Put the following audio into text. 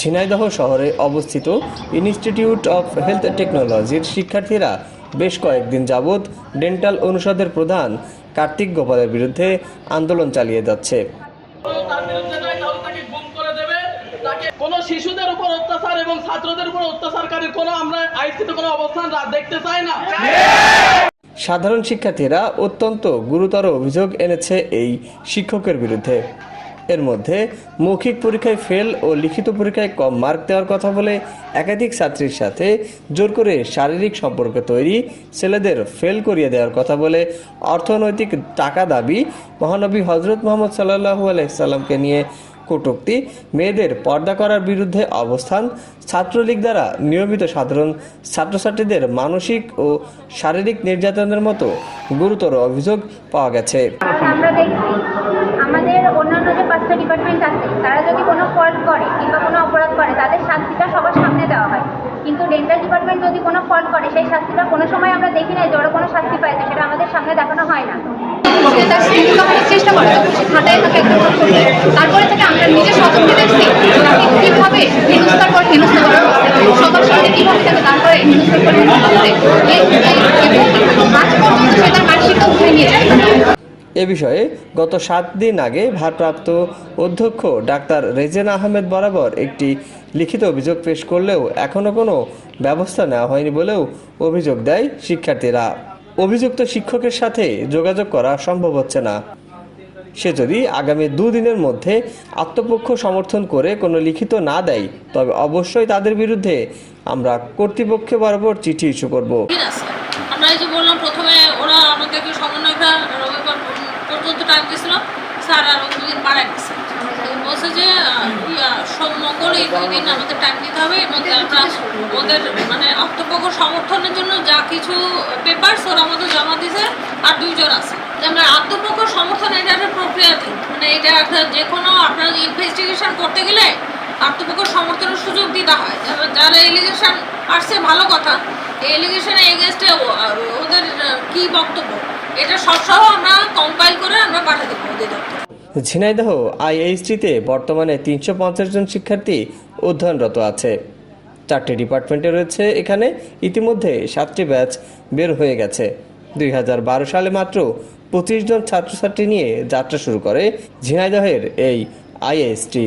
ঝিনাইদহ শহরে অবস্থিত institute of health টেকনোলজির শিক্ষার্থীরা বেশ কয়েকদিন যাবৎ ডেন্টাল অনুষদের প্রধান কার্তিক গোপালের বিরুদ্ধে আন্দোলন চালিয়ে যাচ্ছে। কোনো শিশুদের উপর অত্যাচার এবং ছাত্রদের উপর অত্যাচারকারীর কোনো আমরা আইসিতে কোনো অবস্থান দেখতে চাই না। সাধারণ শিক্ষার্থীরা অত্যন্ত গুরুতর অভিযোগ এনেছে এই শিক্ষকের বিরুদ্ধে। এর মধ্যে মৌখিক পরীক্ষায় ফেল ও লিখিত পরীক্ষায় কম মার্ক দেওয়ার কথা বলে একাধিক ছাত্রীর সাথে জোর করে শারীরিক সম্পর্ক তৈরি ছেলেদের ফেল করিয়ে দেওয়ার কথা বলে অর্থনৈতিক টাকা দাবি মহানবী হজরত মোহাম্মদ সাল্লাহু আলাইসাল্লামকে নিয়ে কটূক্তি। মেয়েদের পর্দা করার বিরুদ্ধে অবস্থান। ছাত্রলীগ দ্বারা নিয়মিত সাধারণ ছাত্রছাত্রীদের মানসিক ও শারীরিক নির্যাতনের মতো গুরুতর অভিযোগ পাওয়া গেছে আমরা দেখছি আমাদের অন্যান্য যে পাঁচটা ডিপার্টমেন্ট আছে তারা যদি কোনো ফল্ট করে কিংবা কোনো অপরাধ করে তাদের শাস্তিটা সবার সামনে দেওয়া হয় কিন্তু ডেন্টাল ডিপার্টমেন্ট যদি কোনো ফল্ট করে সেই শাস্তিটা কোনো সময় আমরা দেখি নাই যে ওরা কোনো শাস্তি পাইছে সেটা আমাদের সামনে দেখানো হয় না চেষ্টা করে তখন সে খাতায় তাকে তারপরে থেকে আমরা নিজে স্বচক্ষে দেখছি তাকে কীভাবে হেনস্থার পর হেনস্থা সবার সামনে কীভাবে তাকে তারপরে আজ পর্যন্ত সে তার মানসিকতা উঠে এ বিষয়ে গত সাত দিন আগে ভারপ্রাপ্ত অধ্যক্ষ ডাক্তার রেজেন আহমেদ বরাবর একটি লিখিত অভিযোগ পেশ করলেও এখনও কোনো ব্যবস্থা নেওয়া হয়নি বলেও অভিযোগ দেয় শিক্ষার্থীরা। অভিযুক্ত শিক্ষকের সাথে যোগাযোগ করা সম্ভব হচ্ছে না। সে যদি আগামী দুদিনের মধ্যে আত্মপক্ষ সমর্থন করে কোনো লিখিত না দেয়, তবে অবশ্যই তাদের বিরুদ্ধে আমরা কর্তৃপক্ষ বরাবর চিঠি ইস্যু করব। আমরা এই যে বললাম, প্রথমে পর্যন্ত টাইম দিয়েছিল, স্যার আরও দুদিন বাড়াই দিচ্ছে বলছে যে সোম মঙ্গল এই দুই দিন আমাদের টাইম দিতে হবে মধ্যে আমরা ওদের মানে আত্মপক্ষ সমর্থনের জন্য যা কিছু পেপারস ওরা আমাদের জমা দিছে আর দুইজন আছে। আমরা আত্মপক্ষ সমর্থন এটা একটা প্রক্রিয়া দিই মানে এটা একটা যে কোনো আপনার ইনভেস্টিগেশন করতে গেলে আত্মপক্ষ সমর্থনের সুযোগ দিতে হয়। যারা- এলিগেশন আসছে, ভালো কথা। এই এগেনস্টে ওদের কি বক্তব্য? ঝিনাইদহ আইএইচটিতে বর্তমানে তিনশো পঞ্চাশ জন শিক্ষার্থী অধ্যয়নরত আছে। চারটি ডিপার্টমেন্টে রয়েছে এখানে, ইতিমধ্যে সাতটি ব্যাচ বের হয়ে গেছে। দুই হাজার বারো সালে মাত্র পঁচিশ জন ছাত্রছাত্রী নিয়ে যাত্রা শুরু করে ঝিনাইদহের এই আইএইচটি